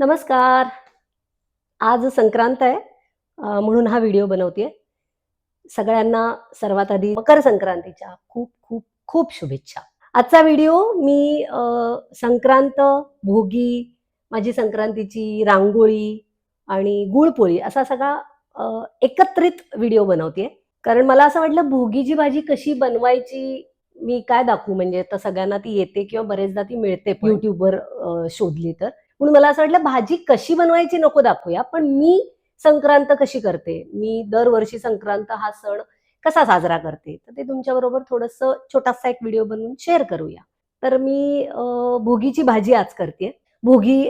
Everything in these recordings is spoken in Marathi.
नमस्कार. आज संक्रांत आहे म्हणून हा व्हिडिओ बनवते सगळ्यांना सर्वात आधी मकर संक्रांतीच्या खूप खूप खूप शुभेच्छा. आजचा व्हिडिओ मी संक्रांत भोगी माझी संक्रांतीची रांगोळी आणि गुळपोळी असा सगळा एकत्रित व्हिडिओ बनवते कारण मला असं वाटलं भोगीची भाजी कशी बनवायची मी काय दाखवू? म्हणजे तर सगळ्यांना ती येते किंवा बरेचदा ती मिळते युट्यूबवर अं, शोधली तर. म्हणून मला असं वाटलं भाजी कशी बनवायची नको दाखवूया पण मी संक्रांत कशी करते? मी दरवर्षी संक्रांत हा सण कसा साजरा करते? तर ते तुमच्याबरोबर थोडंसं छोटासा एक व्हिडिओ बनवून शेअर करूया. तर मी भोगीची भाजी आज करते भोगी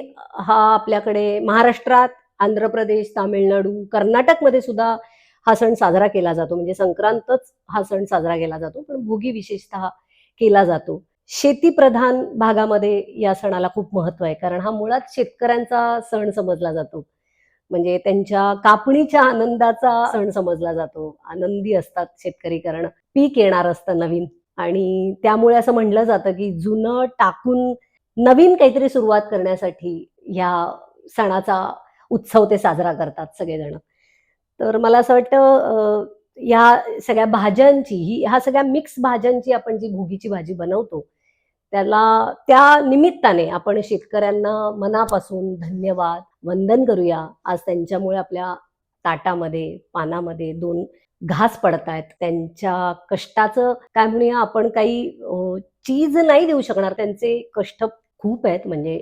हा आपल्याकडे महाराष्ट्रात आंध्र प्रदेश तामिळनाडू कर्नाटकमध्ये सुद्धा हा सण साजरा केला जातो. म्हणजे संक्रांतच हा सण साजरा केला जातो. पण भोगी विशेषतः केला जातो. शेतीप्रधान भागामध्ये या सणाला खूप महत्त्व आहे. कारण हा मुळात शेतकऱ्यांचा सण समजला जातो. म्हणजे त्यांच्या कापणीच्या आनंदाचा सण समजला जातो. आनंदी असतात शेतकरी कारण पीक येणार असतं नवीन. आणि त्यामुळे असं म्हटलं जातं की जुनं टाकून नवीन काहीतरी सुरुवात करण्यासाठी ह्या सणाचा उत्सव ते साजरा करतात सगळेजण. तर मला असं वाटतं या सगळ्या भाज्यांची ही ह्या सगळ्या मिक्स भाज्यांची आपण जी भोगीची भाजी बनवतो त्याला त्या निमित्ताने आपण शेतकऱ्यांना मनापासून धन्यवाद वंदन करूया. आज त्यांच्यामुळे आपल्या ताटामध्ये पानामध्ये दोन घास पडतायत त्यांच्या कष्टाचं काय म्हणूया आपण काही चीज नाही देऊ शकणार. त्यांचे कष्ट खूप आहेत. म्हणजे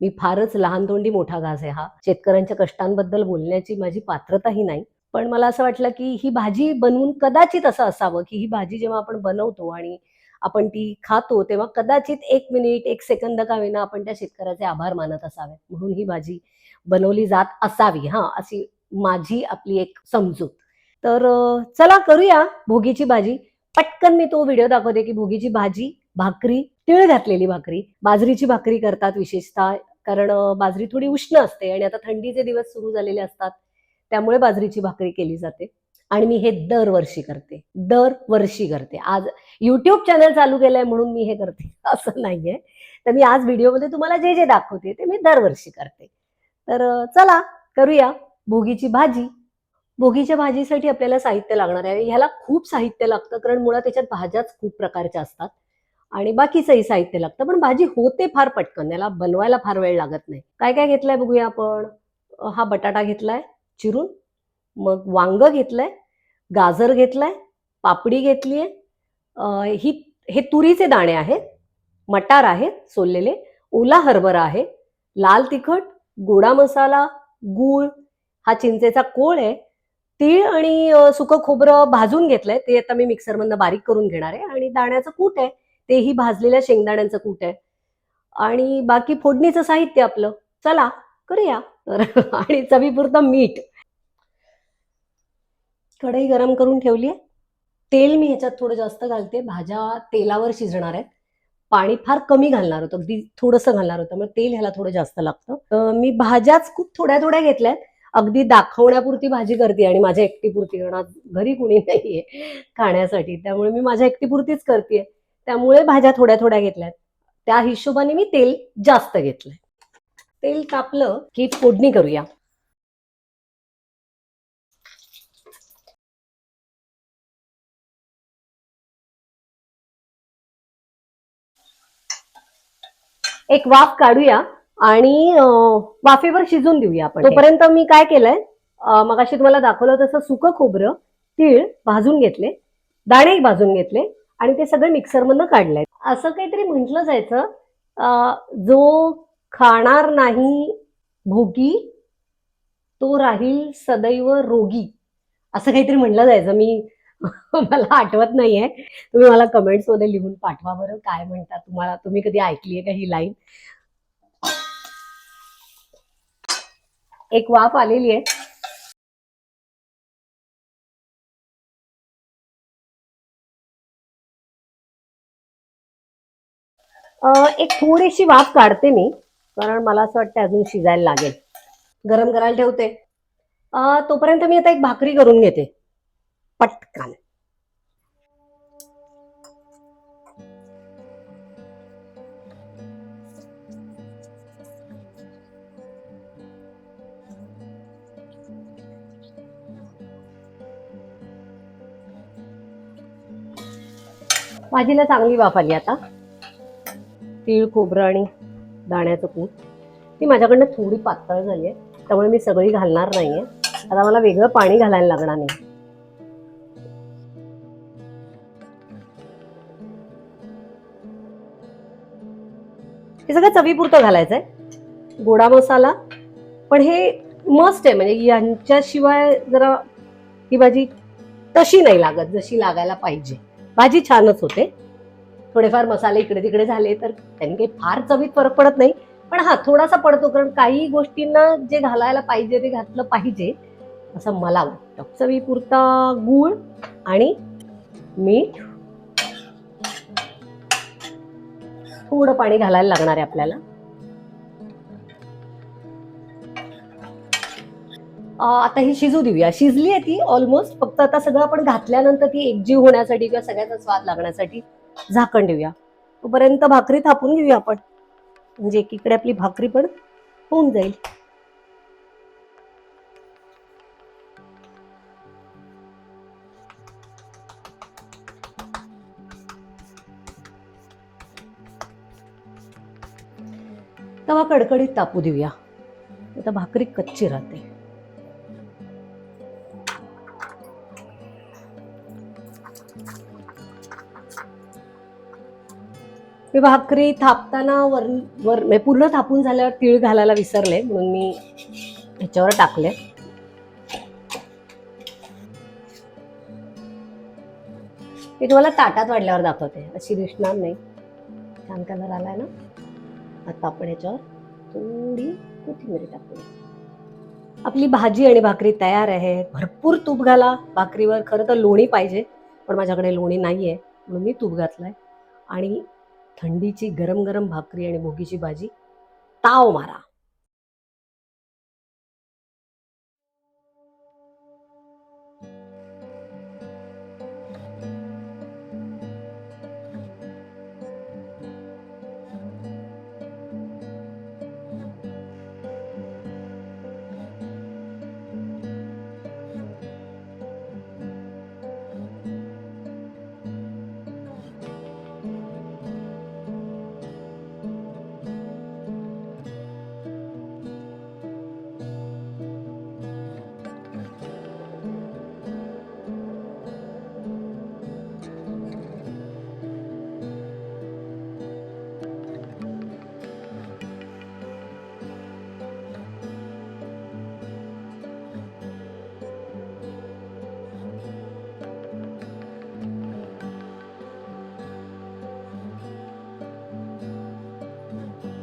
मी फारच लहान तोंडी मोठा घास आहे हा. शेतकऱ्यांच्या कष्टांबद्दल बोलण्याची माझी पात्रताही नाही. पण मला असं वाटलं की ही भाजी बनवून कदाचित असं असावं की ही भाजी जेव्हा आपण बनवतो आणि आपण ती खातो तेव्हा कदाचित एक मिनिट एक सेकंद का विना आपण त्या शेतकऱ्याचे आभार मानत असावे म्हणून ही भाजी बनवली जात असावी. हा अशी माझी आपली एक समजूत. तर चला करूया भोगीची भाजी. पटकन मी तो व्हिडिओ दाखवते की भोगीची भाजी भाकरी तिळ घातलेली भाकरी. बाजरीची भाकरी करतात विशेषतः कारण बाजरी थोडी उष्ण असते आणि आता थंडीचे दिवस सुरू झालेले असतात त्यामुळे बाजरीची भाकरी केली जाते. आणि मी हे दरवर्षी करते. दरवर्षी करते. आज युट्यूब चॅनल चालू केलंय म्हणून मी हे करते. असं नाहीये. तर मी आज व्हिडिओमध्ये तुम्हाला जे जे दाखवते ते मी दरवर्षी करते. तर चला करूया. भोगीची भाजी. भोगीच्या भाजीसाठी आपल्याला साहित्य लागणार आहे. ह्याला खूप साहित्य लागतं कारण मुळात त्याच्यात भाज्याच खूप प्रकारच्या असतात. आणि बाकीचंही साहित्य लागतं. पण भाजी होते फार पटकन. याला बनवायला फार वेळ लागत नाही. काय काय घेतलंय बघूया आपण. हा बटाटा घेतलाय. चिरून. मग वांग घेतलंय गाजर घेतलंय पापडी घेतलीये. आहे ही हे तुरीचे दाणे आहेत मटार आहेत सोललेले ओला हरभरा आहे लाल तिखट गोडा मसाला गूळ हा चिंचेचा कोळ आहे. तीळ आणि सुकं खोबरं भाजून घेतलंय ते आता मी मिक्सरमधनं बारीक करून घेणार आहे आणि दाण्याचं कूट आहे तेही भाजलेल्या शेंगदाण्यांचं कूट आहे. आणि बाकी फोडणीचं साहित्य आपलं चला करूया. तर आणि चवीपुरतं मीठ. कढई गरम करून ठेवली आहे. तेल मी ह्याच्यात थोडं जास्त घालते. भाज्या तेलावर शिजणार आहेत. पाणी फार कमी घालणार होतं. अगदी थोडंसं घालणार होतं. मग तेल ह्याला थोडं जास्त लागतं. मी भाज्याच खूप थोड्या थोड्या घेतल्यात. अगदी दाखवण्यापुरती भाजी करते आणि माझ्या एकटीपुरती कारण घरी कुणी नाहीये खाण्यासाठी. त्यामुळे मी माझ्या एकटीपुरतीच करते त्यामुळे भाज्या थोड्या थोड्या घेतल्यात. त्या हिशोबाने मी तेल जास्त घेतलंय. तेल तापलं की फोडणी करूया. एक वाफ काढूया आणि वाफेवर शिजून देऊया आपण. तोपर्यंत मी काय केलंय मगाशी तुम्हाला दाखवलं तसं सुकं खोबरं तीळ भाजून घेतले दाणे भाजून घेतले आणि ते सगळं मिक्सरमधनं काढलंय. असं काहीतरी म्हटलं जायचं जो खाणार नाही भोगी तो राहील सदैव रोगी. असं काहीतरी म्हटलं जायचं. मी मला आठवत नाहीये. तुम्ही मला कमेंट्समध्ये लिहून पाठवा बरं. काय म्हणता तुम्हाला? तुम्ही कधी ऐकलीये का ही लाईन एक वाफ आलेली आहे. एक थोडीशी वाफ काढते मी कारण मला असं वाटतं अजून शिजायला लागेल. गरम करायला ठेवते. तोपर्यंत मी आता एक भाकरी करून घेते. पटकन. भाजीला चांगली वाफ आली आता. तीळ खोबरं आणि दाण्याचं कूट. ती माझ्याकडनं थोडी पातळ झाली आहे त्यामुळे मी सगळी घालणार नाही आहे आता मला वेगळं पाणी घालायला लागणार नाही. हे सगळं चवीपुरतं आहे गोडा मसाला. पण हे मस्त आहे म्हणजे यांच्याशिवाय जरा ही भाजी तशी नाही लागत जशी लागायला पाहिजे. भाजी छानच होते. थोडेफार मसाले इकडे तिकडे झाले तर त्यांनी काही फार चवीत फरक पडत नाही. पण हा थोडासा पडतो कारण काही गोष्टींना जे घालायला पाहिजे ते घातलं पाहिजे असं मला वाटतं. चवीपुरता गूळ आणि मीठ थोडं पाणी घालायला लागणार आहे आपल्याला. आता ही शिजू देऊया. शिजली आहे ती ऑलमोस्ट फक्त आता सगळं आपण घातल्यानंतर ती एकजीव होण्यासाठी किंवा सगळ्याचा स्वाद लागण्यासाठी झाकण देऊया. तोपर्यंत भाकरी थापून घेऊया आपण. म्हणजे एकीकडे आपली भाकरी पण होऊन जाईल. तवा कडकडीत तापू देऊया. आता भाकरी कच्ची राहते. मी भाकरी थापताना वर वर म्हणजे पूर्ण थापून झाल्यावर तीळ घालायला विसरले म्हणून मी ह्याच्यावर टाकले. मी तुम्हाला ताटात वाढल्यावर दाखवते अशी दिसणार नाही. छान कलर आलाय ना? आता आपण याच्यावर थोडी कोथिंबीर टाकूया. आपली भाजी आणि भाकरी तयार आहे भरपूर तूप घाला. भाकरीवर खरं तर लोणी पाहिजे पण माझ्याकडे लोणी नाही आहे म्हणून मी तूप घातलंय. आणि थंडीची गरम गरम भाकरी आणि भोगीची भाजी ताव मारा.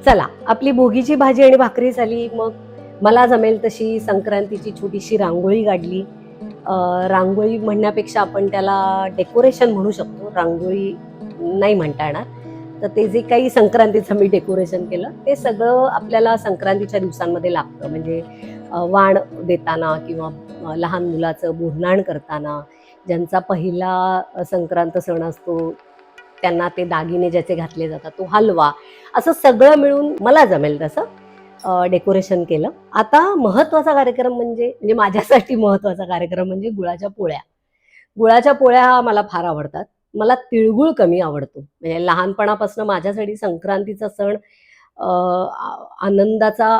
चला आपली भोगीची भाजी आणि भाकरी झाली मग मला जमेल तशी संक्रांतीची छोटीशी रांगोळी काढली. रांगोळी म्हणण्यापेक्षा आपण त्याला डेकोरेशन म्हणू शकतो. रांगोळी नाही म्हणता येणार. तर ते जे काही संक्रांतीचं मी डेकोरेशन केलं ते सगळं आपल्याला संक्रांतीच्या दिवसांमध्ये लागतं. म्हणजे वाण देताना किंवा लहान मुलाचं बोरणाण करताना ज्यांचा पहिला संक्रांत सण असतो त्यांना ते दागिने ज्याचे घातले जातात तो हलवा असं सगळं मिळून मला जमेल तसं डेकोरेशन केलं. आता महत्त्वाचा कार्यक्रम म्हणजे म्हणजे माझ्यासाठी महत्त्वाचा कार्यक्रम म्हणजे गुळाच्या पोळ्या. गुळाच्या पोळ्या हा मला फार आवडतात. मला तिळगुळ कमी आवडतो. म्हणजे लहानपणापासून माझ्यासाठी संक्रांतीचा सण आनंदाचा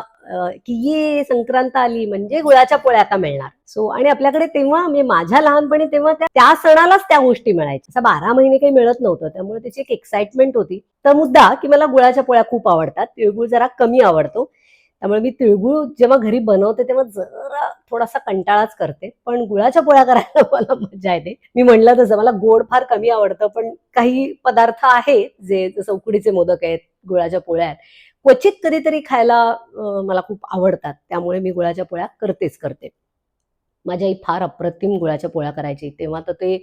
की ये संक्रांत आली म्हणजे गुळाच्या पोळ्या आता मिळणार. सो आणि आपल्याकडे तेव्हा म्हणजे माझ्या लहानपणी तेव्हा त्या त्या सणालाच त्या गोष्टी मिळायच्या असं बारा महिने काही मिळत नव्हतं त्यामुळे त्याची एक एक्साइटमेंट होती. तर मुद्दा की मला गुळाच्या पोळ्या खूप आवडतात तिळगुळ जरा कमी आवडतो. त्यामुळे मी तिळगुळ जेव्हा घरी बनवते तेव्हा जरा थोडासा कंटाळाच करते. पण गुळाच्या पोळ्या करायला मला मजा येते. मी म्हणलं तसं मला गोड फार कमी आवडतं पण काही पदार्थ आहेत जे जसं उकडीचे मोदक आहेत गुळाच्या पोळ्या आहेत क्वचित कधीतरी खायला मला खूप आवडतात. त्यामुळे मी गुळाच्या पोळ्या करतेच करते. माझी आई फार अप्रतिम गुळाच्या पोळ्या करायची. तेव्हा तर ते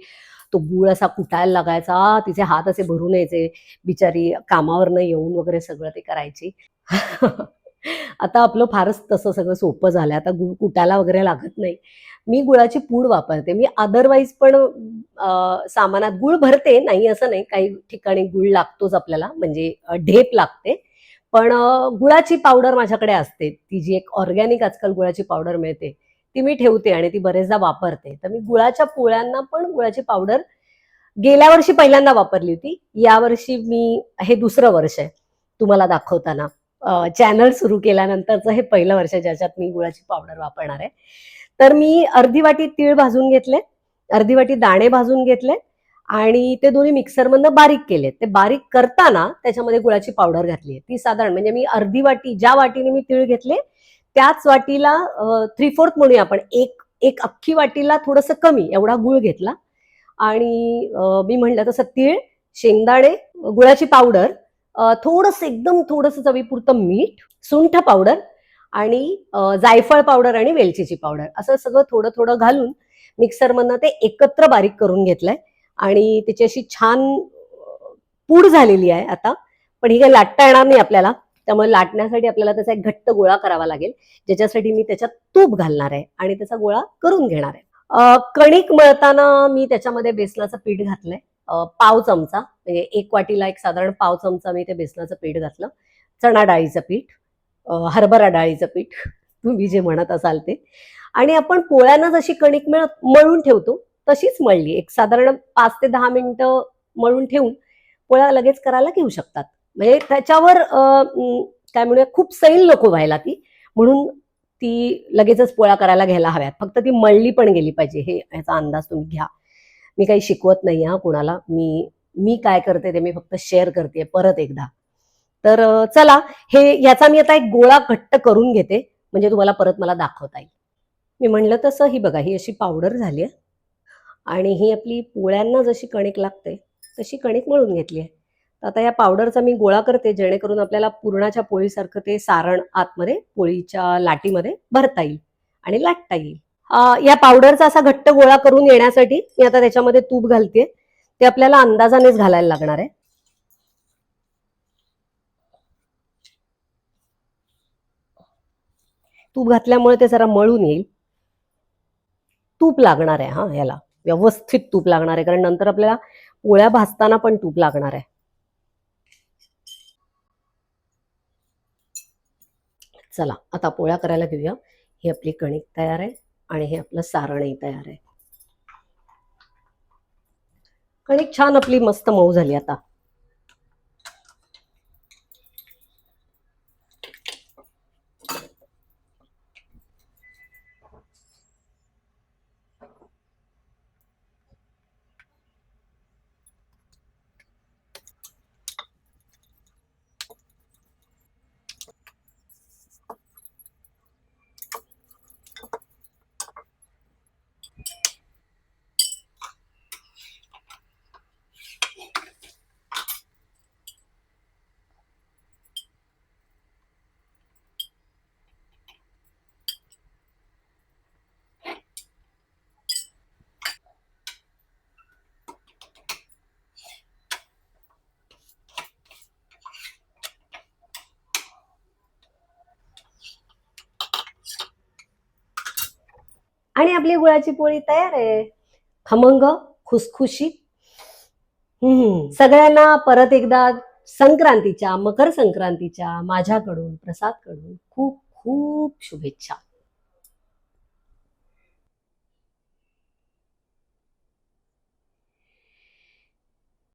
तो गुळ असा कुटायला लागायचा तिचे हात असे भरून यायचे बिचारी कामावरनं येऊन वगैरे सगळं ते करायची. आता आपलं फारच तसं सगळं सोपं झालं आता गुळ कुटायला वगैरे लागत नाही. मी गुळाची पूड वापरते. मी अदरवाईज पण सामानात गुळ भरते. नाही असं नाही. काही ठिकाणी गुळ लागतोच आपल्याला. म्हणजे ढेप लागते. पण गुळाची पावडर माझ्याकडे असते. ती जी एक ऑर्गॅनिक आजकाल गुळाची पावडर मिळते ती मी ठेवते आणि ती बरेचदा वापरते. तर मी गुळाच्या पोळ्यांना पण गुळाची पावडर गेल्या वर्षी पहिल्यांदा वापरली होती. यावर्षी मी हे दुसरं वर्ष आहे. तुम्हाला दाखवताना. चॅनल सुरू केल्यानंतरचं हे पहिलं वर्ष ज्याच्यात मी गुळाची पावडर वापरणार आहे. तर मी अर्धी वाटी तीळ भाजून घेतले अर्धी वाटी दाणे भाजून घेतले आणि ते दोन्ही मिक्सरमधनं बारीक केले. ते बारीक करताना त्याच्यामध्ये गुळाची पावडर घातली आहे. ती साधारण म्हणजे मी अर्धी वाटी ज्या वाटीने मी तीळ घेतले त्याच वाटीला थ्री फोर्थ म्हणूया आपण एक एक अख्खी वाटीला थोडंसं कमी एवढा गुळ घेतला. आणि मी म्हणलं तसं तीळ शेंगदाणे गुळाची पावडर थोडंसं एकदम थोडंसं चवीपुरतं मीठ सुंठ पावडर आणि जायफळ पावडर आणि वेलचीची पावडर. असं सगळं थोडं थोडं घालून मिक्सरमधनं ते एकत्र बारीक करून घेतलंय आणि त्याची अशी छान पूड झालेली आहे आता. पण ही काही लाटता येणार नाही आपल्याला. त्यामुळे लाटण्यासाठी आपल्याला त्याचा एक घट्ट गोळा करावा लागेल. ज्याच्यासाठी मी त्याच्यात तूप घालणार आहे आणि त्याचा गोळा करून घेणार आहे. कणिक मळताना मी त्याच्यामध्ये बेसनाचं पीठ घातलंय. पाव चमचा म्हणजे एक वाटीला एक साधारण पाव चमचा मी ते बेसनाचं पीठ घातलं. चणा डाळीचं पीठ हरभरा डाळीचं पीठ तुम्ही जे म्हणत असाल ते. आणि आपण पोळ्यानं जशी कणिक मिळ मळून ठेवतो तशीच मळली. एक साधारण पाच ते दहा मिनटं मळून ठेवून पोळ्या लगेच करायला घेऊ शकतात. म्हणजे त्याच्यावर अं, काय म्हणूया खूप सैल नको व्हायला ती. म्हणून ती लगेचच पोळ्या करायला घ्यायला हव्यात. फक्त ती मळली पण गेली पाहिजे. हे ह्याचा अंदाज तुम्ही घ्या. मी काही शिकवत नाही हा कुणाला. मी मी काय करते ते मी फक्त शेअर करते परत एकदा. तर चला हे याचा मी आता एक गोळा घट्ट करून घेते. म्हणजे तुम्हाला परत मला दाखवता येईल. मी म्हणलं तसं ही बघा ही अशी पावडर झाली आहे. आणि ही आपली पोळ्यांना जशी कणिक लागते तशी कणिक मळून घेतली आहे. तर आता या पावडरचा मी गोळा करते जेणेकरून आपल्याला पुरणाच्या पोळीसारखं ते सारण आतमध्ये पोळीच्या लाटीमध्ये भरता येईल आणि लाटता येईल. या पावडरचा असा घट्ट गोळा करून येण्यासाठी मी आता त्याच्यामध्ये तूप घालते. ते आपल्याला अंदाजानेच घालायला लागणार आहे. तूप घातल्यामुळे ते जरा मळून येईल. तूप लागणार आहे हा ह्याला व्यवस्थित तूप लागणार आहे कारण नंतर आपल्याला पोळ्या भाजताना पण तूप लागणार आहे. चला आता पोळ्या करायला घेऊया. ही आपली कणिक तयार आहे. आणि हे आपलं सारणही तयार आहे. आणि छान आपली मस्त मऊ झाली आता. आणि आपली गुळाची पोळी तयार आहे. खमंग खुसखुशी. हम्म. सगळ्यांना परत एकदा संक्रांतीच्या मकर संक्रांतीच्या माझ्याकडून प्रसादकडून खूप खूप शुभेच्छा.